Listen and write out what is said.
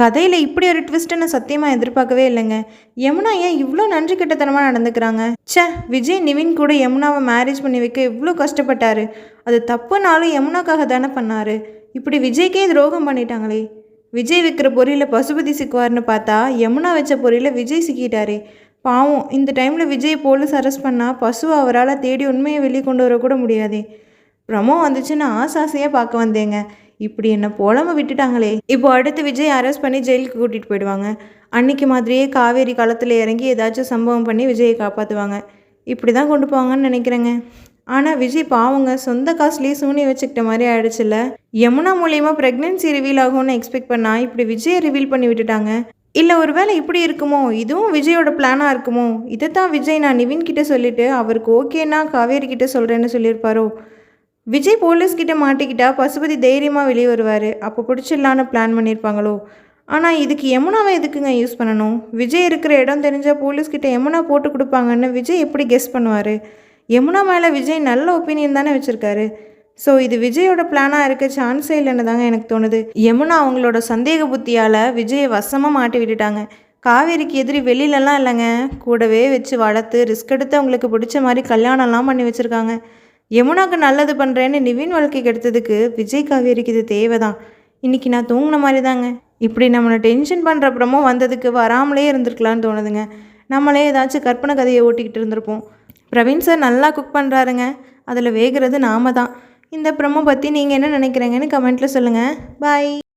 கதையில் இப்படி ஒரு ட்விஸ்ட்டை நான் சத்தியமாக எதிர்பார்க்கவே இல்லைங்க. யமுனா ஏன் இவ்வளோ நன்றி கெட்டத்தனமாக நடந்துக்கிறாங்க? ச்சே விஜய் நிவின் கூட யமுனாவை மேரேஜ் பண்ணி வைக்க இவ்வளோ கஷ்டப்பட்டாரு. அது தப்புனாலும் யமுனாக்காக தானே பண்ணாரு. இப்படி விஜய்க்கே துரோகம் பண்ணிட்டாங்களே. விஜய் வைக்கிற பொரியில் பசுபதி சிக்குவார்னு பார்த்தா யமுனா வச்ச பொரியில் விஜய் சிக்கிட்டாரே. பாவம் இந்த டைமில் விஜய் போலீஸ் அரெஸ்ட் பண்ணால் பசு அவரால் தேடி உண்மையை வெளியே கொண்டு வரக்கூட முடியாதே. பிரமோ வந்துச்சுன்னு ஆசை ஆசையாக பார்க்க வந்தேங்க. இப்படி என்ன போலாம விட்டுட்டாங்களே. இப்போ அடுத்து விஜய் அரெஸ்ட் பண்ணி ஜெயிலுக்கு கூட்டிகிட்டு போயிடுவாங்க. அன்னைக்கு மாதிரியே காவேரி காலத்தில் இறங்கி ஏதாச்சும் சம்பவம் பண்ணி விஜயை காப்பாற்றுவாங்க இப்படி தான் கொண்டு போவாங்கன்னு நினைக்கிறேங்க. ஆனால் விஜய் பாவங்க சொந்த காசுலேயே சூனி வச்சுக்கிட்ட மாதிரி ஆயிடுச்சுல்ல. யமுனா மூலியமாக ப்ரெக்னென்சி ரிவீல் ஆகும்னு எக்ஸ்பெக்ட் பண்ணால் இப்படி விஜயை ரிவீல் பண்ணி விட்டுட்டாங்க. இல்லை ஒருவேளை இப்படி இருக்குமோ? இதுவும் விஜயோட பிளானாக இருக்குமோ? இதை தான் விஜய் நான் நிவின் கிட்டே சொல்லிவிட்டு அவருக்கு ஓகேன்னா காவேரி கிட்டே சொல்கிறேன்னு சொல்லியிருப்பாரோ? விஜய் போலீஸ் கிட்ட மாட்டிக்கிட்டா பசுபதி தைரியமாக வெளியே வருவார். அப்போ பிடிச்சிடலான்னு பிளான் பண்ணியிருப்பாங்களோ? ஆனால் இதுக்கு யமுனாவை எதுக்குங்க யூஸ் பண்ணணும்? விஜய் இருக்கிற இடம் தெரிஞ்சால் போலீஸ்கிட்ட யமுனா போட்டு கொடுப்பாங்கன்னு விஜய் எப்படி கெஸ் பண்ணுவார்? யமுனா மேலே விஜய் நல்ல ஒப்பீனியன் தானே வச்சுருக்காரு. ஸோ இது விஜயோட பிளானாக இருக்க சான்ஸே இல்லைன்னு தாங்க எனக்கு தோணுது. யமுனா அவங்களோட சந்தேக புத்தியால் விஜயை வசமாக மாட்டி விட்டுட்டாங்க. காவேரிக்கு எதிரி வெளியிலலாம் இல்லைங்க. கூடவே வச்சு வளர்த்து ரிஸ்க் எடுத்து அவங்களுக்கு பிடிச்ச மாதிரி கல்யாணம்லாம் பண்ணி வச்சுருக்காங்க. யமுனாக்கு நல்லது பண்ணுறேன்னு நிவின் வாழ்க்கை கெடுத்ததுக்கு விஜய் காவேரிக்கு இது தேவைதான். இன்னைக்கு நான் தூங்கின மாதிரி தாங்க இப்படி நம்மளை டென்ஷன் பண்ணுறப்புறமோ வந்ததுக்கு வராமலே இருந்திருக்கலான்னு தோணுதுங்க. நம்மளே ஏதாச்சும் கற்பனை கதையை ஓட்டிக்கிட்டு இருந்திருப்போம். பிரவீன் சார் நல்லா குக் பண்ணுறாருங்க அதில் வேகிறது நாம தான் இந்த ப்ரமோ பற்றி நீங்கள் என்ன நினைக்கிறீங்கன்னு கமெண்ட்டில் சொல்லுங்கள் பாய்.